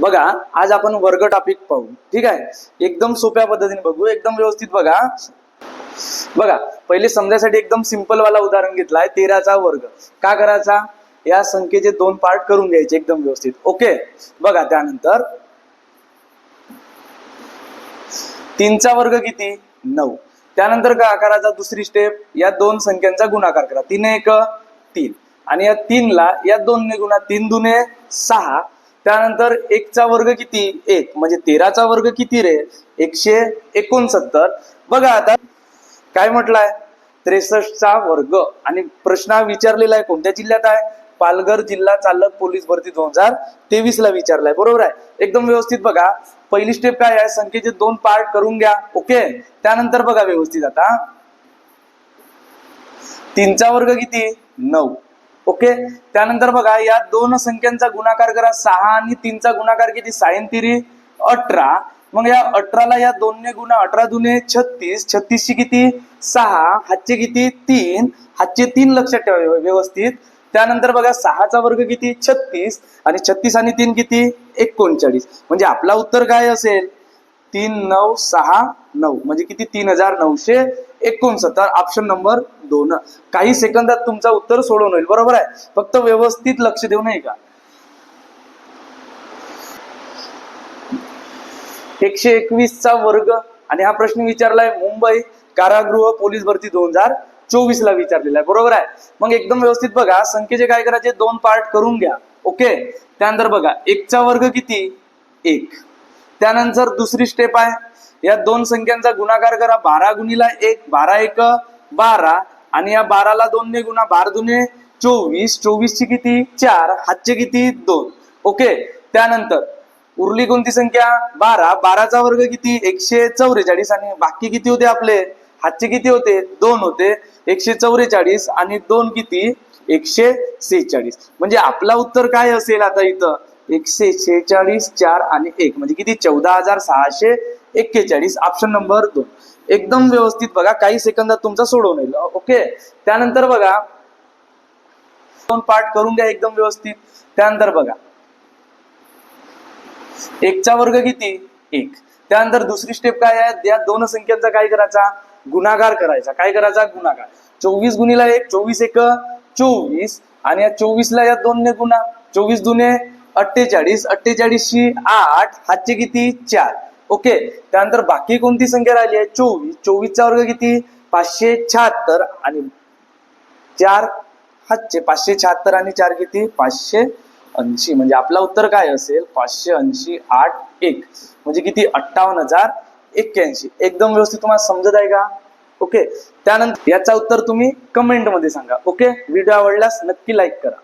बघा आज आपण वर्ग टॉपिक पाहू. ठीक आहे? एकदम सोप्या पद्धतीने बघू. एकदम व्यवस्थित बघा. बघा पहिले समजायसाठी एकदम सिंपल वाला उदाहरण घेतलाय तेराचा वर्ग. का करायचा? या संख्येचे दोन पार्ट करून घ्यायचे एकदम व्यवस्थित. ओके बघा त्यानंतर. तीनचा वर्ग किती? नऊ. त्यानंतर का आकाराचा दुसरी स्टेप या दोन संख्यांचा गुणाकार करा. तीन एक तीन. आणि या तीनला या दोनने गुणा तीन दुने सहा. त्यानंतर एकचा वर्ग किती? एक. म्हणजे तेराचा वर्ग किती रे? एकशे एकोणसत्तर. बघा आता काय म्हटलंय? त्रेसष्टचा वर्ग. आणि प्रश्न हा विचारलेला आहे कोणत्या जिल्ह्यात आहे? पालघर जिल्हा चालक पोलीस भरती दोन हजार तेवीस ला विचारलाय. बरोबर आहे? एकदम व्यवस्थित बघा. पहिली स्टेप काय आहे? संख्येचे दोन पार्ट करून घ्या. ओके त्यानंतर बघा व्यवस्थित आता. तीनचा वर्ग किती? नऊ. ओके? त्यानंतर बघा या दोन संख्यांचा गुणाकार करा. सहा आणि तीनचा गुणाकार किती? सायन तिरी अठरा. मग या अठराला या दोनने गुणा अठरा दुने छत्तीस. छत्तीसची किती? सहा. हातचे किती? तीन. हातचे तीन लक्षात ठेवा व्यवस्थित. त्यानंतर बघा सहाचा वर्ग किती? छत्तीस. आणि छत्तीस आणि तीन किती? एकोणचाळीस. म्हणजे आपला उत्तर काय असेल? तीन नऊ सहा नऊ. म्हणजे किती? तीन हजार नऊशे एकोणसत्तर ऑप्शन नंबर दोन. काही सेकंदात तुमचा उत्तर सोडवून होईल. बरोबर आहे? फक्त व्यवस्थित लक्ष देऊ नये का? एकशे एकवीसचा वर्ग. आणि हा प्रश्न विचारलाय मुंबई कारागृह पोलीस भरती दोन हजार चोवीस ला विचारलेला आहे. बरोबर आहे? मग एकदम व्यवस्थित बघा. संख्येचे काय करायचे? दोन पार्ट करून घ्या. ओके त्यानंतर बघा. एकचा वर्ग किती? एक. त्यानंतर दुसरी स्टेप आहे. या दोन संख्यांचा गुणाकार करा. बारा गुणीला एक बारा एक बारा. आणि या बाराला दोनने गुणा बारा दुने चोवीस. चोवीसची किती? चार. हातचे किती? दोन. ओके? त्यानंतर उरली कोणती संख्या? बारा. बाराचा वर्ग किती? एकशे चौवेचाळीस आणि बाकी किती होते आपले? हातचे किती होते? दोन होते. एकशे चौवेचाळीस आणि दोन किती? एकशे सेहेचाळीस. म्हणजे आपला उत्तर काय असेल आता इथं? एकशे सेहेचाळीस चार आणि एक. म्हणजे किती? चौदा हजार सहाशे एक्केचाळीस ऑप्शन नंबर दोन. एकदम व्यवस्थित बघा काही सेकंदात तुमचा सोडवून येईल. ओके? त्यानंतर बघा दोन पार्ट करून घ्या एकदम व्यवस्थित. त्यानंतर बघा. एकचा वर्ग किती? एक. त्यानंतर दुसरी स्टेप काय आहे? या दोन संख्यांचा काय करायचा? गुणाकार करायचा. काय करायचा? गुणाकार. चोवीस गुणीला एक चोवीस एक चोवीस. आणि या चोवीसला या दोनने गुणा. चोवीस दुने अठ्ठेचाळीस. अठ्ठेचाळीसशी आठ हातचे किती? चार. ओके त्यानंतर बाकी कोणती संख्या राहिली आहे? चोवीस. चोवीसचा वर्ग किती? पाचशे शहात्तर आणि चार हातचे पाचशे शहात्तर आणि चार किती? पाचशे ऐंशी. म्हणजे आपला उत्तर काय असेल? पाचशे ऐंशी आठ एक. म्हणजे किती? अठ्ठावन्न हजार एक्क्याऐंशी. एकदम व्यवस्थित तुम्हाला समजत आहे का? ओके. त्यानंतर याचा उत्तर तुम्ही कमेंटमध्ये सांगा. ओके? व्हिडिओ आवडल्यास नक्की लाईक करा.